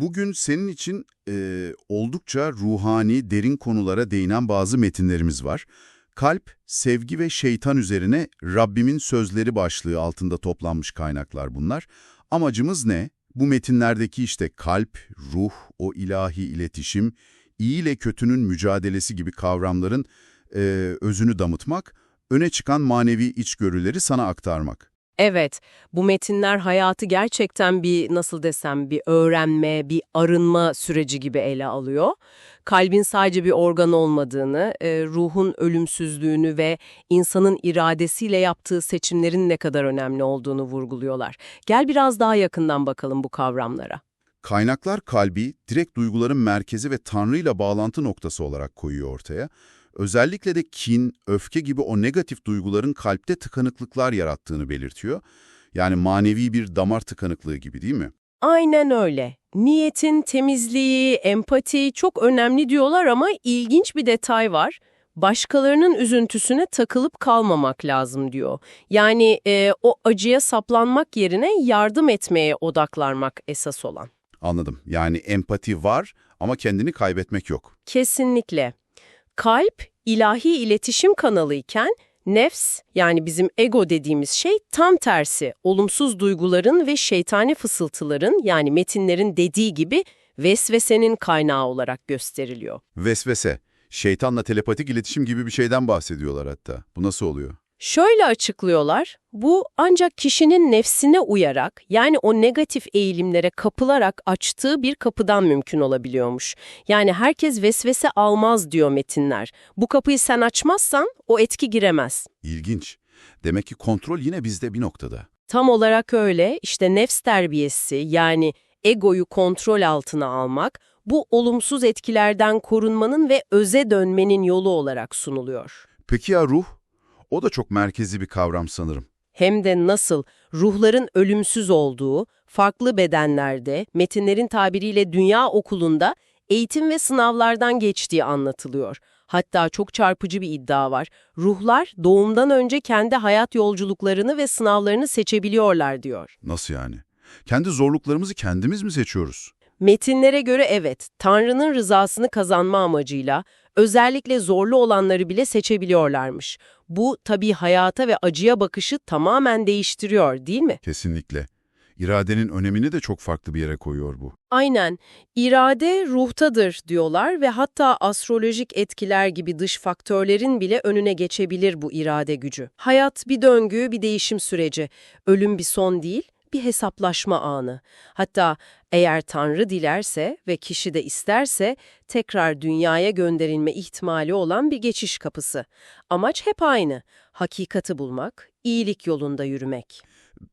Bugün senin için e, oldukça ruhani, derin konulara değinen bazı metinlerimiz var. Kalp, sevgi ve şeytan üzerine Rabbimin sözleri başlığı altında toplanmış kaynaklar bunlar. Amacımız ne? Bu metinlerdeki işte kalp, ruh, o ilahi iletişim, iyi ile kötünün mücadelesi gibi kavramların e, özünü damıtmak, öne çıkan manevi içgörüleri sana aktarmak. Evet, bu metinler hayatı gerçekten bir nasıl desem bir öğrenme, bir arınma süreci gibi ele alıyor. Kalbin sadece bir organ olmadığını, e, ruhun ölümsüzlüğünü ve insanın iradesiyle yaptığı seçimlerin ne kadar önemli olduğunu vurguluyorlar. Gel biraz daha yakından bakalım bu kavramlara. Kaynaklar kalbi direkt duyguların merkezi ve Tanrı'yla bağlantı noktası olarak koyuyor ortaya. Özellikle de kin, öfke gibi o negatif duyguların kalpte tıkanıklıklar yarattığını belirtiyor. Yani manevi bir damar tıkanıklığı gibi değil mi? Aynen öyle. Niyetin temizliği, empati çok önemli diyorlar ama ilginç bir detay var. Başkalarının üzüntüsüne takılıp kalmamak lazım diyor. Yani e, o acıya saplanmak yerine yardım etmeye odaklanmak esas olan. Anladım. Yani empati var ama kendini kaybetmek yok. Kesinlikle. Kalp ilahi iletişim kanalı iken nefs yani bizim ego dediğimiz şey tam tersi. Olumsuz duyguların ve şeytani fısıltıların yani metinlerin dediği gibi vesvesenin kaynağı olarak gösteriliyor. Vesvese, şeytanla telepatik iletişim gibi bir şeyden bahsediyorlar hatta. Bu nasıl oluyor? Şöyle açıklıyorlar, bu ancak kişinin nefsine uyarak yani o negatif eğilimlere kapılarak açtığı bir kapıdan mümkün olabiliyormuş. Yani herkes vesvese almaz diyor metinler. Bu kapıyı sen açmazsan o etki giremez. İlginç. Demek ki kontrol yine bizde bir noktada. Tam olarak öyle işte nefs terbiyesi yani egoyu kontrol altına almak bu olumsuz etkilerden korunmanın ve öze dönmenin yolu olarak sunuluyor. Peki ya ruh? O da çok merkezi bir kavram sanırım. Hem de nasıl ruhların ölümsüz olduğu, farklı bedenlerde, metinlerin tabiriyle dünya okulunda eğitim ve sınavlardan geçtiği anlatılıyor. Hatta çok çarpıcı bir iddia var. Ruhlar doğumdan önce kendi hayat yolculuklarını ve sınavlarını seçebiliyorlar diyor. Nasıl yani? Kendi zorluklarımızı kendimiz mi seçiyoruz? Metinlere göre evet, Tanrı'nın rızasını kazanma amacıyla özellikle zorlu olanları bile seçebiliyorlarmış. Bu tabii hayata ve acıya bakışı tamamen değiştiriyor değil mi? Kesinlikle. İradenin önemini de çok farklı bir yere koyuyor bu. Aynen. İrade ruhtadır diyorlar ve hatta astrolojik etkiler gibi dış faktörlerin bile önüne geçebilir bu irade gücü. Hayat bir döngü, bir değişim süreci. Ölüm bir son değil, bir hesaplaşma anı. Hatta eğer Tanrı dilerse ve kişi de isterse tekrar dünyaya gönderilme ihtimali olan bir geçiş kapısı. Amaç hep aynı. Hakikati bulmak, iyilik yolunda yürümek.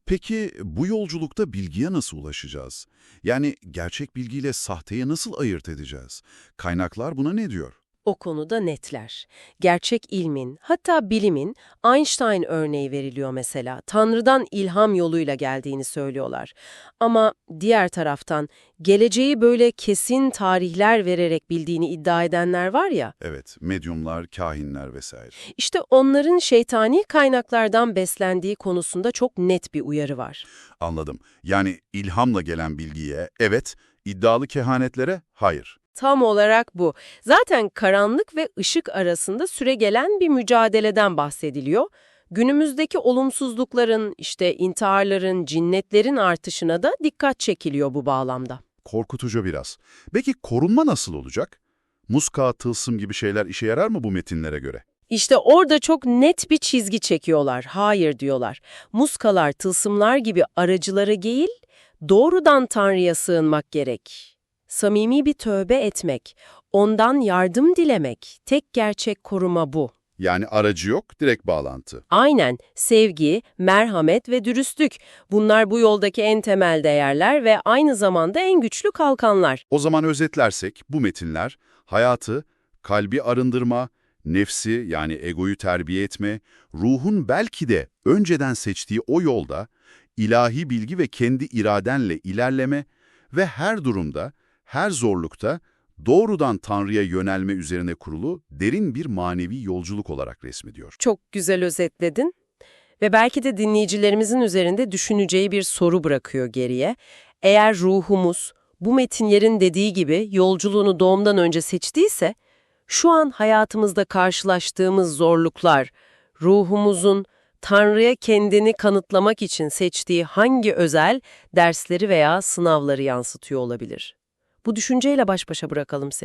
Peki bu yolculukta bilgiye nasıl ulaşacağız? Yani gerçek bilgiyle sahteyi nasıl ayırt edeceğiz? Kaynaklar buna ne diyor? O konuda netler. Gerçek ilmin, hatta bilimin Einstein örneği veriliyor mesela. Tanrı'dan ilham yoluyla geldiğini söylüyorlar. Ama diğer taraftan geleceği böyle kesin tarihler vererek bildiğini iddia edenler var ya, Evet, medyumlar, kahinler vesaire. işte onların şeytani kaynaklardan beslendiği konusunda çok net bir uyarı var. Anladım. Yani ilhamla gelen bilgiye evet, iddialı kehanetlere hayır. Tam olarak bu. Zaten karanlık ve ışık arasında süregelen bir mücadeleden bahsediliyor. Günümüzdeki olumsuzlukların, işte intiharların, cinnetlerin artışına da dikkat çekiliyor bu bağlamda. Korkutucu biraz. Peki korunma nasıl olacak? Muska, tılsım gibi şeyler işe yarar mı bu metinlere göre? İşte orada çok net bir çizgi çekiyorlar. Hayır diyorlar. Muskalar, tılsımlar gibi aracılara değil, doğrudan Tanrı'ya sığınmak gerek. Samimi bir tövbe etmek, ondan yardım dilemek, tek gerçek koruma bu. Yani aracı yok, direkt bağlantı. Aynen, sevgi, merhamet ve dürüstlük. Bunlar bu yoldaki en temel değerler ve aynı zamanda en güçlü kalkanlar. O zaman özetlersek bu metinler hayatı, kalbi arındırma, nefsi yani egoyu terbiye etme, ruhun belki de önceden seçtiği o yolda ilahi bilgi ve kendi iradenle ilerleme ve her durumda, her zorlukta doğrudan Tanrı'ya yönelme üzerine kurulu derin bir manevi yolculuk olarak resmediyor. Çok güzel özetledin. Ve belki de dinleyicilerimizin üzerinde düşüneceği bir soru bırakıyor geriye. Eğer ruhumuz bu metinlerin dediği gibi yolculuğunu doğumdan önce seçtiyse, şu an hayatımızda karşılaştığımız zorluklar, ruhumuzun Tanrı'ya kendini kanıtlamak için seçtiği hangi özel dersleri veya sınavları yansıtıyor olabilir? Bu düşünceyle baş başa bırakalım seni.